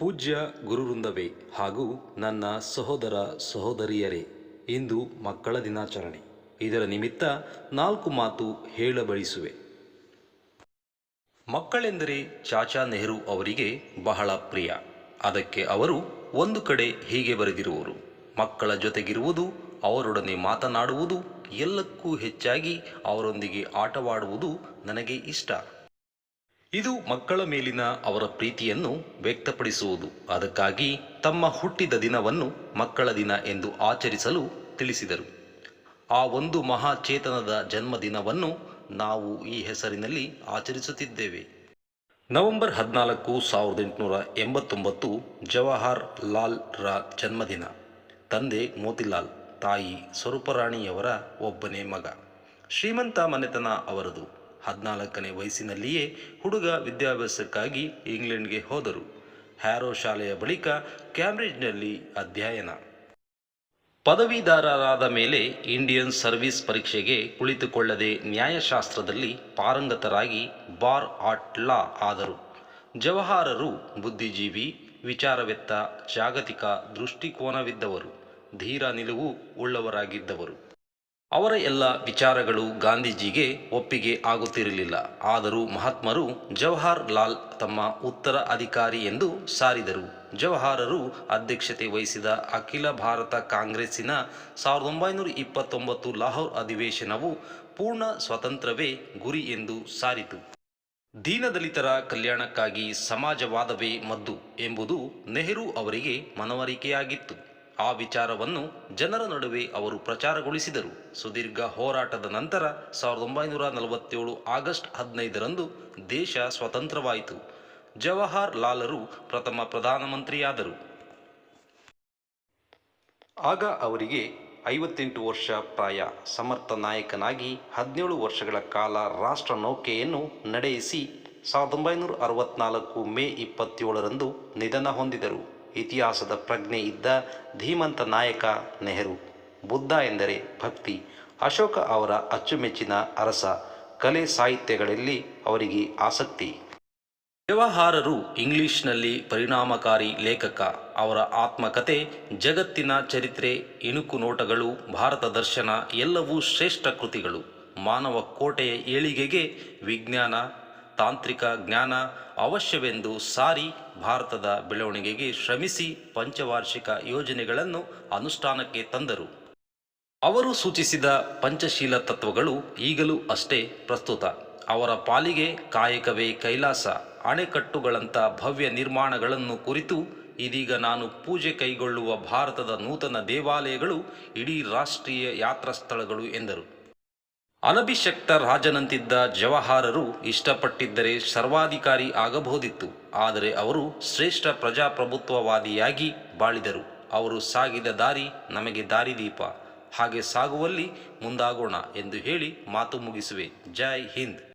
ಪೂಜ್ಯ ಗುರುವೃಂದವೇ ಹಾಗೂ ನನ್ನ ಸಹೋದರ ಸಹೋದರಿಯರೇ, ಇಂದು ಮಕ್ಕಳ ದಿನಾಚರಣೆ. ಇದರ ನಿಮಿತ್ತ ನಾಲ್ಕು ಮಾತು ಹೇಳಬಯಸುವೆ ಮಕ್ಕಳೆಂದರೆ ಚಾಚಾ ನೆಹರು ಅವರಿಗೆ ಬಹಳ ಪ್ರಿಯ. ಅದಕ್ಕೆ ಅವರು ಒಂದು ಕಡೆ ಹೀಗೆ ಬರೆದಿರುವರು. ಮಕ್ಕಳ ಜೊತೆಗಿರುವುದು, ಅವರೊಡನೆ ಮಾತನಾಡುವುದು, ಎಲ್ಲಕ್ಕೂ ಹೆಚ್ಚಾಗಿ ಅವರೊಂದಿಗೆ ಆಟವಾಡುವುದು ನನಗೆ ಇಷ್ಟ. ಇದು ಮಕ್ಕಳ ಮೇಲಿನ ಅವರ ಪ್ರೀತಿಯನ್ನು ವ್ಯಕ್ತಪಡಿಸುವುದು. ಅದಕ್ಕಾಗಿ ತಮ್ಮ ಹುಟ್ಟಿದ ದಿನವನ್ನು ಮಕ್ಕಳ ದಿನ ಎಂದು ಆಚರಿಸಲು ತಿಳಿಸಿದರು. ಆ ಒಂದು ಮಹಾಚೇತನದ ಜನ್ಮದಿನವನ್ನು ನಾವು ಈ ಹೆಸರಿನಲ್ಲಿ ಆಚರಿಸುತ್ತಿದ್ದೇವೆ. ನವೆಂಬರ್ ಹದಿನಾಲ್ಕು ಸಾವಿರದ ಎಂಟುನೂರ ಎಂಬತ್ತೊಂಬತ್ತು ಜವಾಹರ್ ಲಾಲ್ ರ ಜನ್ಮದಿನ. ತಂದೆ ಮೋತಿಲಾಲ್, ತಾಯಿ ಸ್ವರೂಪರಾಣಿಯವರ ಒಬ್ಬನೇ ಮಗ. ಶ್ರೀಮಂತ ಮನೆತನ ಅವರದು. ಹದಿನಾಲ್ಕನೇ ವಯಸ್ಸಿನಲ್ಲಿಯೇ ಹುಡುಗ ವಿದ್ಯಾಭ್ಯಾಸಕ್ಕಾಗಿ ಇಂಗ್ಲೆಂಡ್ಗೆ ಹೋದರು. ಹ್ಯಾರೋ ಶಾಲೆಯ ಬಳಿಕ ಕ್ಯಾಂಬ್ರಿಡ್ಜ್ನಲ್ಲಿ ಅಧ್ಯಯನ. ಪದವೀಧರರಾದ ಮೇಲೆ ಇಂಡಿಯನ್ ಸರ್ವಿಸ್ ಪರೀಕ್ಷೆಗೆ ಕುಳಿತುಕೊಳ್ಳದೆ ನ್ಯಾಯಶಾಸ್ತ್ರದಲ್ಲಿ ಪಾರಂಗತರಾಗಿ ಬಾರ್ ಆಟ್ ಲಾ ಆದರು. ಜವಾಹರರು ಬುದ್ಧಿಜೀವಿ, ವಿಚಾರವೆತ್ತ ಜಾಗತಿಕ ದೃಷ್ಟಿಕೋನವಿದ್ದವರು. ಧೀರ ನಿಲುವು ಉಳ್ಳವರಾಗಿದ್ದವರು. ಅವರ ಎಲ್ಲ ವಿಚಾರಗಳು ಗಾಂಧೀಜಿಗೆ ಒಪ್ಪಿಗೆ ಆಗುತ್ತಿರಲಿಲ್ಲ. ಆದರೂ ಮಹಾತ್ಮರು ಜವಹರ್ ಲಾಲ್ ತಮ್ಮ ಉತ್ತರ ಅಧಿಕಾರಿ ಎಂದು ಸಾರಿದರು. ಜವಾಹರರು ಅಧ್ಯಕ್ಷತೆ ವಹಿಸಿದ ಅಖಿಲ ಭಾರತ ಕಾಂಗ್ರೆಸ್ಸಿನ ಸಾವಿರದ ಒಂಬೈನೂರ ಇಪ್ಪತ್ತೊಂಬತ್ತು ಲಾಹೋರ್ ಅಧಿವೇಶನವು ಪೂರ್ಣ ಸ್ವತಂತ್ರವೇ ಗುರಿ ಎಂದು ಸಾರಿತು. ದೀನದಲಿತರ ಕಲ್ಯಾಣಕ್ಕಾಗಿ ಸಮಾಜವಾದವೇ ಮದ್ದು ಎಂಬುದು ನೆಹರು ಅವರಿಗೆ ಮನವರಿಕೆಯಾಗಿತ್ತು. ಆ ವಿಚಾರವನ್ನು ಜನರ ನಡುವೆ ಅವರು ಪ್ರಚಾರಗೊಳಿಸಿದರು. ಸುದೀರ್ಘ ಹೋರಾಟದ ನಂತರ ಸಾವಿರದ ಒಂಬೈನೂರ ನಲವತ್ತೇಳು ಆಗಸ್ಟ್ ಹದಿನೈದರಂದು ದೇಶ ಸ್ವತಂತ್ರವಾಯಿತು. ಜವಾಹರ್ ಲಾಲರು ಪ್ರಥಮ ಪ್ರಧಾನಮಂತ್ರಿಯಾದರು. ಆಗ ಅವರಿಗೆ ಐವತ್ತೆಂಟು ವರ್ಷ ಪ್ರಾಯ. ಸಮರ್ಥ ನಾಯಕನಾಗಿ ಹದಿನೇಳು ವರ್ಷಗಳ ಕಾಲ ರಾಷ್ಟ್ರ ನೌಕೆಯನ್ನು ನಡೆಯಿಸಿ ಸಾವಿರದ ಒಂಬೈನೂರ ಅರವತ್ನಾಲ್ಕು ಮೇ ಇಪ್ಪತ್ತೇಳರಂದು ನಿಧನ ಹೊಂದಿದರು. ಇತಿಹಾಸದ ಪ್ರಜ್ಞೆ ಇದ್ದ ಧೀಮಂತ ನಾಯಕ ನೆಹರು. ಬುದ್ಧ ಎಂದರೆ ಭಕ್ತಿ. ಅಶೋಕ ಅವರ ಅಚ್ಚುಮೆಚ್ಚಿನ ಅರಸ. ಕಲೆ ಸಾಹಿತ್ಯಗಳಲ್ಲಿ ಅವರಿಗೆ ಆಸಕ್ತಿ. ವ್ಯವಹಾರರು ಇಂಗ್ಲಿಷ್ನಲ್ಲಿ ಪರಿಣಾಮಕಾರಿ ಲೇಖಕ. ಅವರ ಆತ್ಮಕತೆ, ಜಗತ್ತಿನ ಚರಿತ್ರೆ, ಇಣುಕು ನೋಟಗಳು, ಭಾರತ ದರ್ಶನ ಎಲ್ಲವೂ ಶ್ರೇಷ್ಠ ಕೃತಿಗಳು. ಮಾನವ ಕೋಟೆಯ ಏಳಿಗೆಗೆ ವಿಜ್ಞಾನ ತಾಂತ್ರಿಕ ಜ್ಞಾನ ಅವಶ್ಯವೆಂದು ಸಾರಿ ಭಾರತದ ಬೆಳವಣಿಗೆಗೆ ಶ್ರಮಿಸಿ ಪಂಚವಾರ್ಷಿಕ ಯೋಜನೆಗಳನ್ನು ಅನುಷ್ಠಾನಕ್ಕೆ ತಂದರು. ಅವರು ಸೂಚಿಸಿದ ಪಂಚಶೀಲ ತತ್ವಗಳು ಈಗಲೂ ಅಷ್ಟೇ ಪ್ರಸ್ತುತ. ಅವರ ಪಾಲಿಗೆ ಕಾಯಕವೇ ಕೈಲಾಸ. ಅಣೆಕಟ್ಟುಗಳಂಥ ಭವ್ಯ ನಿರ್ಮಾಣಗಳನ್ನು ಕುರಿತು ಇದೀಗ ನಾನು ಪೂಜೆ ಕೈಗೊಳ್ಳುವ ಭಾರತದ ನೂತನ ದೇವಾಲಯಗಳು ಇಡೀ ರಾಷ್ಟ್ರೀಯ ಯಾತ್ರಾ ಸ್ಥಳಗಳು ಎಂದರು. ಅನಭಿಷಕ್ತ ರಾಜನಂತಿದ್ದ ಜವಾಹರರು ಇಷ್ಟಪಟ್ಟಿದ್ದರೆ ಸರ್ವಾಧಿಕಾರಿ ಆಗಬಹುದಿತ್ತು. ಆದರೆ ಅವರು ಶ್ರೇಷ್ಠ ಪ್ರಜಾಪ್ರಭುತ್ವವಾದಿಯಾಗಿ ಬಾಳಿದರು. ಅವರು ಸಾಗಿದ ದಾರಿ ನಮಗೆ ದಾರಿದೀಪ. ಹಾಗೆ ಸಾಗುವಲ್ಲಿ ಮುಂದಾಗೋಣ ಎಂದು ಹೇಳಿ ಮಾತು ಮುಗಿಸುವೆ. ಜೈ ಹಿಂದ್.